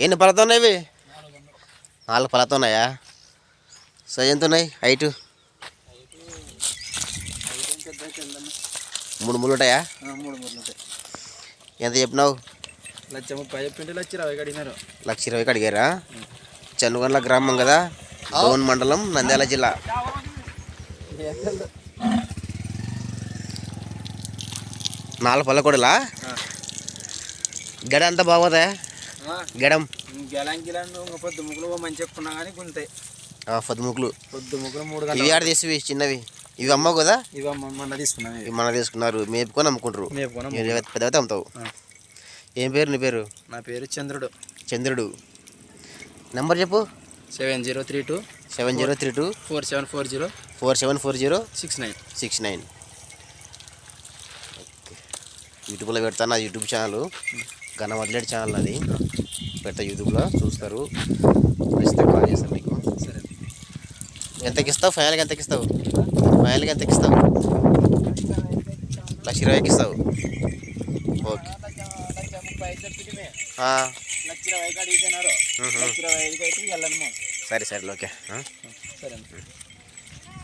ఎన్ని పళ్ళతో ఉన్నాయి ఇవి? నాలుగు పళ్ళతో ఉన్నాయా సైజ్ ఎంత ఉన్నాయి హైటు? మూడు ముళ్ళు ఉంటాయా మూడు మూడు ఉంటాయి ఎంత చెప్పినావు? లక్ష ముప్పై చెప్పింటే లక్ష ఇరవై అడిగినారు లక్ష ఇరవైకి అడిగారా చందుగొండల గ్రామం కదా? డోన్ మండలం నంద్యాల జిల్లా. నాలుగు పళ్ళ కొడలా గడ అంతా బాగోదా? గడం. గెలాం గిలాం పొద్దు ముగ్గులు మంచి చెప్పుకున్నా కానీ గుంతాయి. పొద్దు పొద్దు ముగ్గులు మూడు ఇవి గంటలు ఆడ తీసివి చిన్నవి. ఇవి అమ్మవు కదా? ఇవి మొన్న తీసుకున్నాం మన తీసుకున్నారు. మేపుకొని అమ్ముకుంటారు. ఇవి పెద్దవైతే అమ్ముతావు. ఏం పేరు నీ పేరు? నా పేరు చంద్రుడు. చంద్రుడు. నెంబర్ చెప్పు. Seven zero three two seven zero three two four seven four zero four seven four zero six nine. Six nine. యూట్యూబ్లో పెడతాను నా యూట్యూబ్ ఛానల్. ఘన వదిలేడు ఛానల్ అది. పెడతా యూట్యూబ్లో చూస్తారు. ఇస్తే కాల్ చేస్తాను మీకు. సరే. ఎంతకి ఇస్తావు ఫైనల్గా ఎంతకి ఇస్తావు ఫైనల్గా ఎంతకి ఇస్తావు? లక్ష ఇరవైకి ఇస్తావు ఓకే సరే సరే ఓకే? సరే.